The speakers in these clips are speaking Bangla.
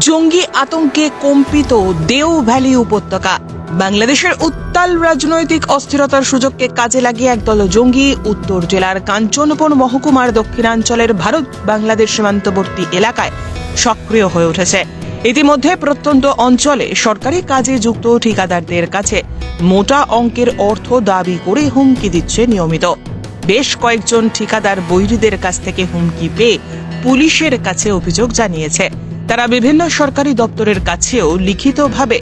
জঙ্গি আতঙ্কে কম্পিত দেও ভ্যালি উপত্যকা। বাংলাদেশের উত্তাল রাজনৈতিক অস্থিরতার সুযোগকে কাজে লাগিয়ে একদল জঙ্গি উত্তর জেলার কাঞ্চনপুর মহকুমার দক্ষিণাঞ্চলের ভারত বাংলাদেশ সীমান্তবর্তী এলাকায় সক্রিয় হয়ে উঠেছে। ইতিমধ্যে প্রত্যন্ত অঞ্চলে সরকারি কাজে যুক্ত ঠিকাদারদের কাছে মোটা অঙ্কের অর্থ দাবি করে হুমকি দিচ্ছে নিয়মিত। বেশ কয়েকজন ঠিকাদার বৈরীদের কাছ থেকে হুমকি পেয়ে পুলিশের কাছে অভিযোগ জানিয়েছে। তারা বিভিন্ন সরকারি দপ্তরের কাছেও লিখিতভাবে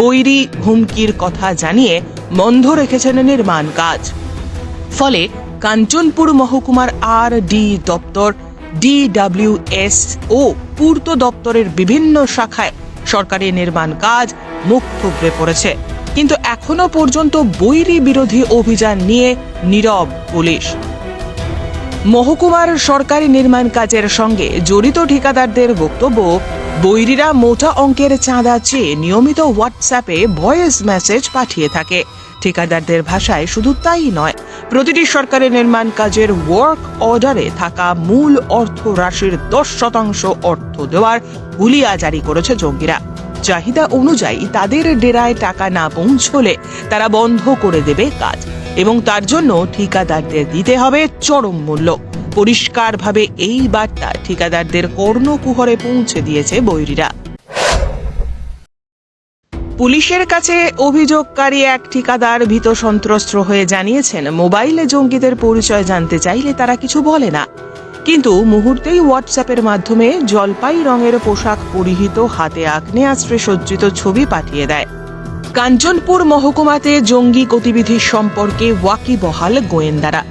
বৈরী হুমকির কথা জানিয়ে বন্ধ রেখেছেন নির্মাণ কাজ। ফলে কাঞ্চনপুর মহকুমার আর ডি দপ্তর ডিডব্লিউএস ও পূর্ত দপ্তরের বিভিন্ন শাখায় সরকারি নির্মাণ কাজ মুখ থুবড়ে পড়েছে। কিন্তু এখনও পর্যন্ত বৈরী বিরোধী অভিযান নিয়ে নীরব পুলিশ। মহকুমার সরকারি নির্মাণ কাজের সঙ্গে জড়িত ঠিকাদারদের বক্তব্য, বৈরীরা মোটা অঙ্কের চাঁদা চেয়ে নিয়মিত হোয়াটসঅ্যাপে ভয়েস মেসেজ পাঠিয়ে থাকে। ঠিকাদারদের ভাষায় শুধু তাই নয়, প্রতিটি সরকারি নির্মাণ কাজের ওয়ার্ক অর্ডারে থাকা মূল অর্থ রাশির দশ শতাংশ অর্থ দেওয়ার হুলিয়া জারি করেছে জঙ্গিরা। চাহিদা অনুযায়ী তাদের ডেরায় টাকা না পৌঁছলে তারা বন্ধ করে দেবে কাজ। এবং তার জন্য ঠিকাদারদের দিতে হবে চরম মূল্য। পরিষ্কারভাবে এই বার্তা ঠিকাদারদের কর্ণকুহরে পৌঁছে দিয়েছে বৈরীরা। পুলিশের কাছে অভিযোগকারী এক ঠিকাদার ভীত সন্ত্রস্ত হয়ে জানিয়েছেন, মোবাইলে জঙ্গিদের পরিচয় জানতে চাইলে তারা কিছু বলে না। কিন্তু মুহূর্তেই হোয়াটসঅ্যাপের মাধ্যমে জলপাই রঙের পোশাক পরিহিত হাতে আগ্নেয়াস্ত্রে সজ্জিত ছবি পাঠিয়ে দেয়। কাঞ্চনপুর মহকুমাতে জঙ্গি গতিবিধি সম্পর্কে ওয়াকিবহাল গোয়েন্দারা।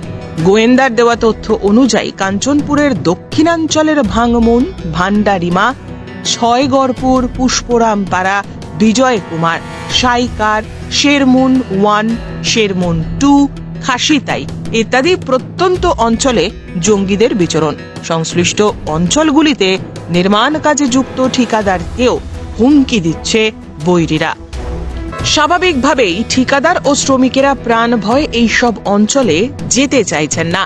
গোয়েন্দার দেওয়া তথ্য অনুযায়ী কাঞ্চনপুরের দক্ষিণাঞ্চলের ভাঙমুন ভান্ডারিমা ছয়গড়পুর, পুষ্পরামপাড়া বিজয় কুমার সাইকার, শেরমুন ওয়ান, শেরমুন টু, খাসিতাই ইত্যাদি প্রত্যন্ত অঞ্চলে জঙ্গিদের বিচরণ। সংশ্লিষ্ট অঞ্চলগুলিতে নির্মাণ কাজে যুক্ত ঠিকাদারকেও হুমকি দিচ্ছে বৈরীরা। স্বাভাবিকভাবেই ঠিকাদার ও শ্রমিকেরা প্রাণ ভয় এইসব অঞ্চলে যেতে চাইছেন না।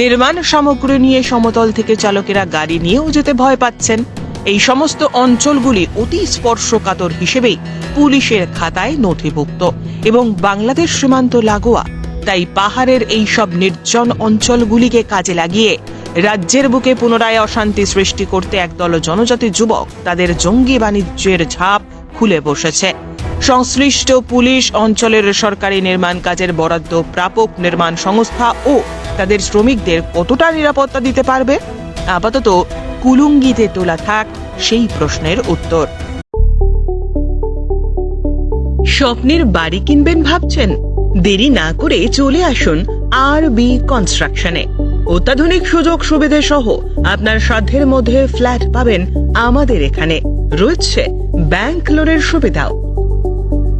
নির্মাণ সামগ্রী নিয়ে সমতল থেকে চালকেরা গাড়ি নিয়েও যেতে ভয় পাচ্ছেন। এই সমস্ত অঞ্চলগুলি অতি স্পর্শকাতর হিসেবেই পুলিশের খাতায় নথিভুক্ত এবং বাংলাদেশ সীমান্ত লাগোয়া। তাই পাহাড়ের এই সব নির্জন অঞ্চলগুলিকে কাজে লাগিয়ে রাজ্যের বুকে পুনরায় অশান্তি সৃষ্টি করতে একদল জনজাতি যুবক তাদের জঙ্গি বাণিজ্যের ঝাঁপ খুলে বসেছে। সংশ্লিষ্ট পুলিশ অঞ্চলের সরকারি নির্মাণ কাজের বরাদ্দ প্রাপক নির্মাণ সংস্থা ও তাদের শ্রমিকদের কতটা নিরাপত্তা দিতে পারবে? আপাতত কুলুঙ্গিতে তোলা থাক সেই প্রশ্নের উত্তর। স্বপ্নের বাড়ি কিনবেন ভাবছেন? দেরি না করে চলে আসুন আর বি কনস্ট্রাকশনে অত্যাধুনিক সুযোগ সুবিধে সহ আপনার সাধ্যের মধ্যে ফ্ল্যাট পাবেন আমাদের এখানে। রয়েছে ব্যাংক লোনের সুবিধাও।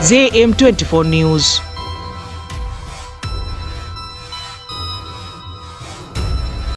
ZM24 News.